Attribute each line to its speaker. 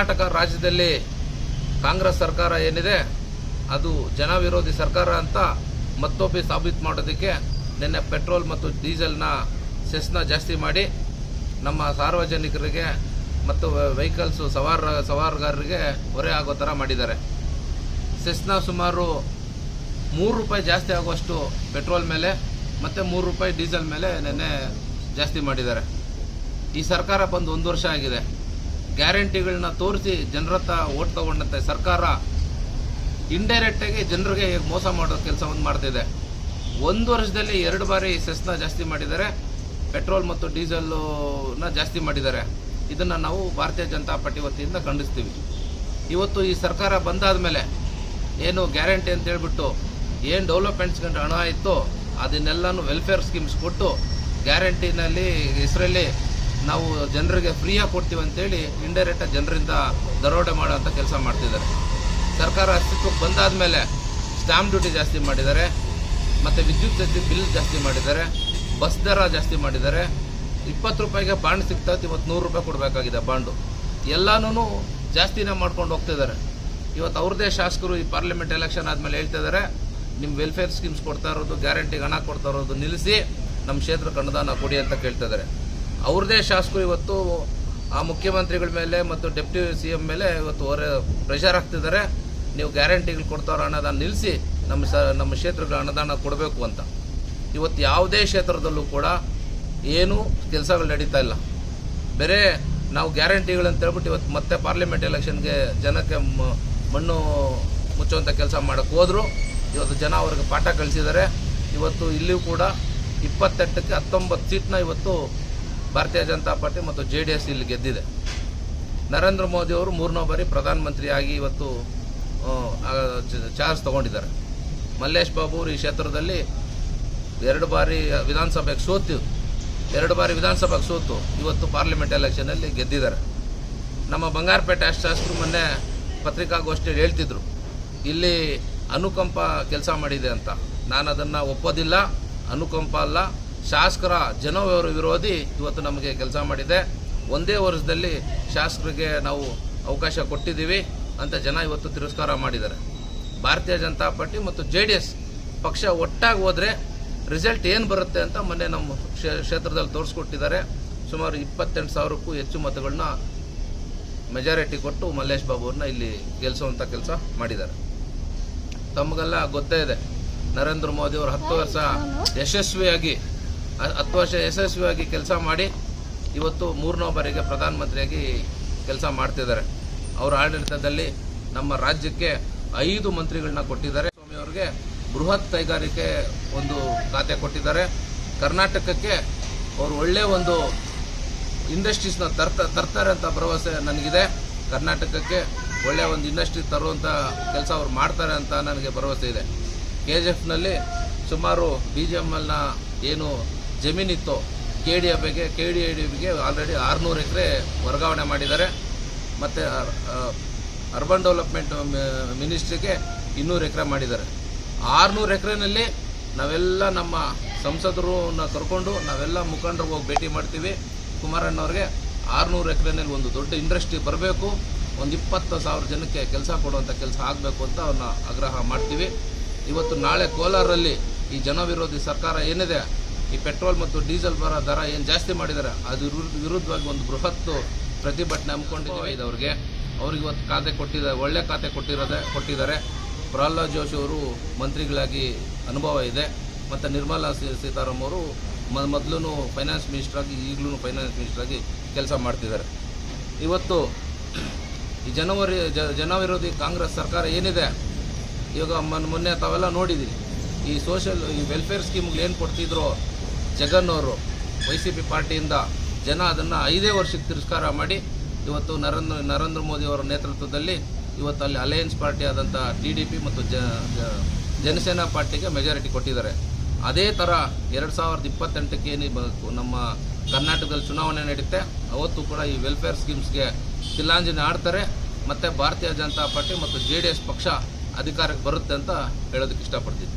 Speaker 1: ಕರ್ನಾಟಕ ರಾಜ್ಯದಲ್ಲಿ ಕಾಂಗ್ರೆಸ್ ಸರ್ಕಾರ ಏನಿದೆ, ಅದು ಜನ ವಿರೋಧಿ ಸರ್ಕಾರ ಅಂತ ಮತ್ತೊಬ್ಬೆ ಸಾಬೀತು ಮಾಡೋದಕ್ಕೆ ನಿನ್ನೆ ಪೆಟ್ರೋಲ್ ಮತ್ತು ಡೀಸೆಲ್ನ ಸೆಸ್ನ ಜಾಸ್ತಿ ಮಾಡಿ ನಮ್ಮ ಸಾರ್ವಜನಿಕರಿಗೆ ಮತ್ತು ವೆಹಿಕಲ್ಸು ಸವಾರ, ಸವಾರಗಾರರಿಗೆ ಹೊರೆ ಆಗೋ ಥರ ಮಾಡಿದ್ದಾರೆ. ಸೆಸ್ನ ಸುಮಾರು ಮೂರು ರೂಪಾಯಿ ಜಾಸ್ತಿ ಆಗುವಷ್ಟು ಪೆಟ್ರೋಲ್ ಮೇಲೆ ಮತ್ತು ಮೂರು ರೂಪಾಯಿ ಡೀಸೆಲ್ ಮೇಲೆ ನೆನ್ನೆ ಜಾಸ್ತಿ ಮಾಡಿದ್ದಾರೆ. ಈ ಸರ್ಕಾರ ಬಂದು ಒಂದು ವರ್ಷ ಆಗಿದೆ. ಗ್ಯಾರಂಟಿಗಳನ್ನ ತೋರಿಸಿ ಜನರ ಹತ್ರ ಓಟ್ ತಗೊಂಡಂತೆ. ಸರ್ಕಾರ ಇಂಡೈರೆಕ್ಟಾಗಿ ಜನರಿಗೆ ಮೋಸ ಮಾಡೋ ಕೆಲಸವನ್ನು ಮಾಡ್ತಿದೆ. ಒಂದು ವರ್ಷದಲ್ಲಿ ಎರಡು ಬಾರಿ ಸೆಸ್ನ ಜಾಸ್ತಿ ಮಾಡಿದ್ದಾರೆ. ಪೆಟ್ರೋಲ್ ಮತ್ತು ಡೀಸೆಲ್ನ ಜಾಸ್ತಿ ಮಾಡಿದ್ದಾರೆ. ಇದನ್ನು ನಾವು ಭಾರತೀಯ ಜನತಾ ಪಾರ್ಟಿ ವತಿಯಿಂದ ಖಂಡಿಸ್ತೀವಿ. ಇವತ್ತು ಈ ಸರ್ಕಾರ ಬಂದಾದ ಮೇಲೆ ಏನು ಗ್ಯಾರಂಟಿ ಅಂತ ಹೇಳ್ಬಿಟ್ಟು ಏನು ಡೆವಲಪ್ಮೆಂಟ್ಸ್ಗೆ ಹಣ ಇತ್ತು ಅದನ್ನೆಲ್ಲನೂ ವೆಲ್ಫೇರ್ ಸ್ಕೀಮ್ಸ್ ಕೊಟ್ಟು ಗ್ಯಾರಂಟಿನಲ್ಲಿ ಹೆಸರಲ್ಲಿ ನಾವು ಜನರಿಗೆ ಫ್ರೀಯಾಗಿ ಕೊಡ್ತೀವಿ ಅಂತೇಳಿ ಇಂಡೈರೆಕ್ಟಾಗಿ ಜನರಿಂದ ದರೋಡೆ ಮಾಡುವಂಥ ಕೆಲಸ ಮಾಡ್ತಿದ್ದಾರೆ. ಸರ್ಕಾರ ಅಸ್ತಿತ್ವಕ್ಕೆ ಬಂದಾದ ಮೇಲೆ ಸ್ಟ್ಯಾಂಪ್ ಡ್ಯೂಟಿ ಜಾಸ್ತಿ ಮಾಡಿದ್ದಾರೆ, ಮತ್ತು ವಿದ್ಯುತ್ ಜಾಸ್ತಿ ಬಿಲ್ ಜಾಸ್ತಿ ಮಾಡಿದ್ದಾರೆ, ಬಸ್ ದರ ಜಾಸ್ತಿ ಮಾಡಿದ್ದಾರೆ. ಇಪ್ಪತ್ತು ರೂಪಾಯಿಗೆ ಬಾಂಡ್ ಸಿಗ್ತಾ ಇವತ್ತು ನೂರು ರೂಪಾಯಿ ಕೊಡಬೇಕಾಗಿದೆ ಬಾಂಡು. ಎಲ್ಲನೂ ಜಾಸ್ತಿನೇ ಮಾಡ್ಕೊಂಡು ಹೋಗ್ತಿದ್ದಾರೆ ಇವತ್ತು ಅವ್ರದ್ದೇ ಶಾಸಕರು ಈ ಪಾರ್ಲಿಮೆಂಟ್ ಎಲೆಕ್ಷನ್ ಆದಮೇಲೆ ಹೇಳ್ತಾ ಇದ್ದಾರೆ ನಿಮ್ಮ ವೆಲ್ಫೇರ್ ಸ್ಕೀಮ್ಸ್ ಕೊಡ್ತಾ ಇರೋದು ಗ್ಯಾರಂಟಿಗೆ ಹಣ ಕೊಡ್ತಾ ಇರೋದು ನಿಲ್ಲಿಸಿ ನಮ್ಮ ಕ್ಷೇತ್ರಕ್ಕೆ ಅನುದಾನ ಕೊಡಿ ಅಂತ ಕೇಳ್ತಾ ಇದ್ದಾರೆ. ಅವ್ರದ್ದೇ ಶಾಸಕರು ಇವತ್ತು ಆ ಮುಖ್ಯಮಂತ್ರಿಗಳ ಮೇಲೆ ಮತ್ತು ಡೆಪ್ಟಿ ಸಿ ಎಂ ಮೇಲೆ ಇವತ್ತು ಹೊರ ಪ್ರೆಷರ್ ಆಗ್ತಿದ್ದಾರೆ ನೀವು ಗ್ಯಾರಂಟಿಗಳು ಕೊಡ್ತಾರೋ ಅನ್ನೋದನ್ನು ನಿಲ್ಲಿಸಿ ನಮ್ಮ ಸ, ನಮ್ಮ ಕ್ಷೇತ್ರಗಳ ಅನುದಾನ ಕೊಡಬೇಕು ಅಂತ. ಇವತ್ತು ಯಾವುದೇ ಕ್ಷೇತ್ರದಲ್ಲೂ ಕೂಡ ಏನೂ ಕೆಲಸಗಳು ನಡೀತಾ ಇಲ್ಲ. ಬೇರೆ ನಾವು ಗ್ಯಾರಂಟಿಗಳಂತ ಹೇಳ್ಬಿಟ್ಟು ಇವತ್ತು ಮತ್ತೆ ಪಾರ್ಲಿಮೆಂಟ್ ಎಲೆಕ್ಷನ್ಗೆ ಜನಕ್ಕೆ ಮಣ್ಣು ಮುಚ್ಚುವಂಥ ಕೆಲಸ ಮಾಡೋಕ್ಕೆ ಹೋದರು. ಇವತ್ತು ಜನ ಅವ್ರಿಗೆ ಪಾಠ ಕಳಿಸಿದ್ದಾರೆ ಇವತ್ತು ಇಲ್ಲಿಯೂ ಕೂಡ ಇಪ್ಪತ್ತೆಂಟಕ್ಕೆ ಹತ್ತೊಂಬತ್ತು ಸೀಟ್ನ ಇವತ್ತು ಭಾರತೀಯ ಜನತಾ ಪಾರ್ಟಿ ಮತ್ತು ಜೆ ಡಿ ಎಸ್ ಇಲ್ಲಿ ಗೆದ್ದಿದೆ. ನರೇಂದ್ರ ಮೋದಿ ಅವರು ಮೂರನೇ ಬಾರಿ ಪ್ರಧಾನಮಂತ್ರಿಯಾಗಿ ಇವತ್ತು ಚಾರ್ಜ್ ತಗೊಂಡಿದ್ದಾರೆ. ಮಲ್ಲೇಶ್ ಬಾಬು ಈ ಕ್ಷೇತ್ರದಲ್ಲಿ ಎರಡು ಬಾರಿ ವಿಧಾನಸಭೆಗೆ ಸೋತು, ಎರಡು ಬಾರಿ ವಿಧಾನಸಭೆಗೆ ಸೋತು ಇವತ್ತು ಪಾರ್ಲಿಮೆಂಟ್ ಎಲೆಕ್ಷನಲ್ಲಿ ಗೆದ್ದಿದ್ದಾರೆ. ನಮ್ಮ ಬಂಗಾರಪೇಟೆ ಶಾಸಕರು ಮೊನ್ನೆ ಪತ್ರಿಕಾಗೋಷ್ಠಿಯಲ್ಲಿ ಹೇಳ್ತಿದ್ರು, ಇಲ್ಲಿ ಅನುಕಂಪ ಕೆಲಸ ಮಾಡಿದೆ ಅಂತ. ನಾನು ಅದನ್ನು ಒಪ್ಪೋದಿಲ್ಲ, ಅನುಕಂಪ ಅಲ್ಲ ಶಾಸಕರ ಜನ ವಿರೋಧಿ ಇವತ್ತು ನಮಗೆ ಕೆಲಸ ಮಾಡಿದೆ. ಒಂದೇ ವರ್ಷದಲ್ಲಿ ಶಾಸಕರಿಗೆ ನಾವು ಅವಕಾಶ ಕೊಟ್ಟಿದ್ದೀವಿ ಅಂತ ಜನ ಇವತ್ತು ತಿರಸ್ಕಾರ ಮಾಡಿದ್ದಾರೆ. ಭಾರತೀಯ ಜನತಾ ಪಾರ್ಟಿ ಮತ್ತು ಜೆ ಡಿ ಎಸ್ ಪಕ್ಷ ಒಟ್ಟಾಗಿ ಹೋದರೆ ರಿಸಲ್ಟ್ ಏನು ಬರುತ್ತೆ ಅಂತ ಮೊನ್ನೆ ನಮ್ಮ ಕ್ಷೇ- ಕ್ಷೇತ್ರದಲ್ಲಿ ತೋರಿಸ್ಕೊಟ್ಟಿದ್ದಾರೆ. ಸುಮಾರು ಇಪ್ಪತ್ತೆಂಟು ಸಾವಿರಕ್ಕೂ ಹೆಚ್ಚು ಮತಗಳನ್ನ ಮೆಜಾರಿಟಿ ಕೊಟ್ಟು ಮಲ್ಲೇಶ್ ಬಾಬು ಅವ್ರನ್ನ ಇಲ್ಲಿ ಗೆಲ್ಲಿಸುವಂಥ ಕೆಲಸ ಮಾಡಿದ್ದಾರೆ. ತಮಗೆಲ್ಲ ಗೊತ್ತೇ ಇದೆ. ನರೇಂದ್ರ ಮೋದಿ ಅವರು ಹತ್ತು ವರ್ಷ ಯಶಸ್ವಿಯಾಗಿ ಹತ್ತು ವರ್ಷ ಯಶಸ್ವಿಯಾಗಿ ಕೆಲಸ ಮಾಡಿ ಇವತ್ತು ಮೂರನೇ ಬಾರಿಗೆ ಪ್ರಧಾನಮಂತ್ರಿಯಾಗಿ ಕೆಲಸ ಮಾಡ್ತಿದ್ದಾರೆ. ಅವರ ಆಡಳಿತದಲ್ಲಿ ನಮ್ಮ ರಾಜ್ಯಕ್ಕೆ ಐದು ಮಂತ್ರಿಗಳನ್ನ ಕೊಟ್ಟಿದ್ದಾರೆ. ಸ್ವಾಮಿ ಅವರಿಗೆ ಬೃಹತ್ ಕೈಗಾರಿಕೆ ಒಂದು ಖಾತೆ ಕೊಟ್ಟಿದ್ದಾರೆ. ಕರ್ನಾಟಕಕ್ಕೆ ಅವರು ಒಳ್ಳೆ ಒಂದು ಇಂಡಸ್ಟ್ರೀಸ್ನ ತರ್ತ ತರ್ತಾರೆ ಅಂತ ಭರವಸೆ ನನಗಿದೆ. ಕರ್ನಾಟಕಕ್ಕೆ ಒಳ್ಳೆಯ ಒಂದು ಇಂಡಸ್ಟ್ರಿ ತರುವಂಥ ಕೆಲಸ ಅವ್ರು ಮಾಡ್ತಾರೆ ಅಂತ ನನಗೆ ಭರವಸೆ ಇದೆ. ಕೆ ಜಿ ಎಫ್ನಲ್ಲಿ ಸುಮಾರು ಬಿ ಜಿ ಎಂ ಏನು ಜಮೀನಿತ್ತು. ಕೆ ಡಿ ಎಫ್ಗೆ ಕೆ ಡಿ ಎ ಡಿ ಎಫ್ಗೆ ಆಲ್ರೆಡಿ ಆರುನೂರು ಎಕರೆ ವರ್ಗಾವಣೆ ಮಾಡಿದ್ದಾರೆ. ಮತ್ತು ಅರ್ಬನ್ ಡೆವಲಪ್ಮೆಂಟ್ ಮಿನಿಸ್ಟ್ರಿಗೆ ಇನ್ನೂರು ಎಕರೆ ಮಾಡಿದ್ದಾರೆ. ಆರುನೂರು ಎಕರೆನಲ್ಲಿ ನಾವೆಲ್ಲ ನಮ್ಮ ಸಂಸದರನ್ನ ಕರ್ಕೊಂಡು ನಾವೆಲ್ಲ ಮುಖಂಡರು ಹೋಗಿ ಭೇಟಿ ಮಾಡ್ತೀವಿ. ಕುಮಾರಣ್ಣವ್ರಿಗೆ ಆರುನೂರು ಎಕರೆನಲ್ಲಿ ಒಂದು ದೊಡ್ಡ ಇಂಡಸ್ಟ್ರಿ ಬರಬೇಕು. ಒಂದು ಇಪ್ಪತ್ತು ಸಾವಿರ ಜನಕ್ಕೆ ಕೆಲಸ ಕೊಡುವಂಥ ಕೆಲಸ ಆಗಬೇಕು ಅಂತ ಅವ್ರನ್ನ ಆಗ್ರಹ ಮಾಡ್ತೀವಿ. ಇವತ್ತು ನಾಳೆ ಕೋಲಾರಲ್ಲಿ ಈ ಜನವಿರೋಧಿ ಸರ್ಕಾರ ಏನಿದೆ? ಈ ಪೆಟ್ರೋಲ್ ಮತ್ತು ಡೀಸೆಲ್ ಬರೋ ದರ ಏನು ಜಾಸ್ತಿ ಮಾಡಿದ್ದಾರೆ ಅದು ವಿರುದ್ಧ ವಿರುದ್ಧವಾಗಿ ಒಂದು ಬೃಹತ್ ಪ್ರತಿಭಟನೆ ಹಮ್ಮಿಕೊಂಡಿದ್ದೀವಿ ಇದವ್ರಿಗೆ ಅವ್ರಿಗೆ ಇವತ್ತು ಖಾತೆ ಕೊಟ್ಟಿದ್ದಾರೆ ಒಳ್ಳೆ ಖಾತೆ ಕೊಟ್ಟಿರೋದೆ ಕೊಟ್ಟಿದ್ದಾರೆ. ಪ್ರಹ್ಲಾದ್ ಜೋಶಿ ಅವರು ಮಂತ್ರಿಗಳಾಗಿ ಅನುಭವ ಇದೆ. ಮತ್ತು ನಿರ್ಮಲಾ ಸೀತಾರಾಮ್ ಅವರು ಮೊದಲು ಫೈನಾನ್ಸ್ ಮಿನಿಸ್ಟ್ರಾಗಿ ಈಗಲೂ ಫೈನಾನ್ಸ್ ಮಿನಿಸ್ಟ್ರಾಗಿ ಕೆಲಸ ಮಾಡ್ತಿದ್ದಾರೆ. ಇವತ್ತು ಈ ಜನವರಿ ಜನವಿರೋಧಿ ಕಾಂಗ್ರೆಸ್ ಸರ್ಕಾರ ಏನಿದೆ ಇವಾಗ ಮೊನ್ನೆ ಮೊನ್ನೆ ತಾವೆಲ್ಲ ನೋಡಿದ್ದೀರಿ ಈ ಸೋಷಲ್ ಈ ವೆಲ್ಫೇರ್ ಸ್ಕೀಮ್ಗಳು ಏನು ಕೊಡ್ತಿದ್ರು ಜಗನ್ ಅವರು ವೈ ಸಿ ಪಿ ಪಾರ್ಟಿಯಿಂದ ಜನ ಅದನ್ನು ಐದೇ ವರ್ಷಕ್ಕೆ ತಿರಸ್ಕಾರ ಮಾಡಿ ಇವತ್ತು ನರೇಂದ್ರ ನರೇಂದ್ರ ಮೋದಿ ಅವರ ನೇತೃತ್ವದಲ್ಲಿ ಇವತ್ತು ಅಲ್ಲಿ ಅಲಯನ್ಸ್ ಪಾರ್ಟಿ ಆದಂಥ ಟಿ ಡಿ ಪಿ ಮತ್ತು ಜ ಜನಸೇನಾ ಪಾರ್ಟಿಗೆ ಮೆಜಾರಿಟಿ ಕೊಟ್ಟಿದ್ದಾರೆ. ಅದೇ ಥರ ಎರಡು ಸಾವಿರದ ಇಪ್ಪತ್ತೆಂಟಕ್ಕೆ ಏನು ನಮ್ಮ ಕರ್ನಾಟಕದಲ್ಲಿ ಚುನಾವಣೆ ನಡೆಯುತ್ತೆ ಅವತ್ತು ಕೂಡ ಈ ವೆಲ್ಫೇರ್ ಸ್ಕೀಮ್ಸ್ಗೆ ತಿಲ್ಲಾಂಜಲಿ ಆಡ್ತಾರೆ, ಮತ್ತು ಭಾರತೀಯ ಜನತಾ ಪಾರ್ಟಿ ಮತ್ತು ಜೆ ಪಕ್ಷ ಅಧಿಕಾರಕ್ಕೆ ಬರುತ್ತೆ ಅಂತ ಹೇಳೋದಕ್ಕೆ ಇಷ್ಟಪಡ್ತೀನಿ.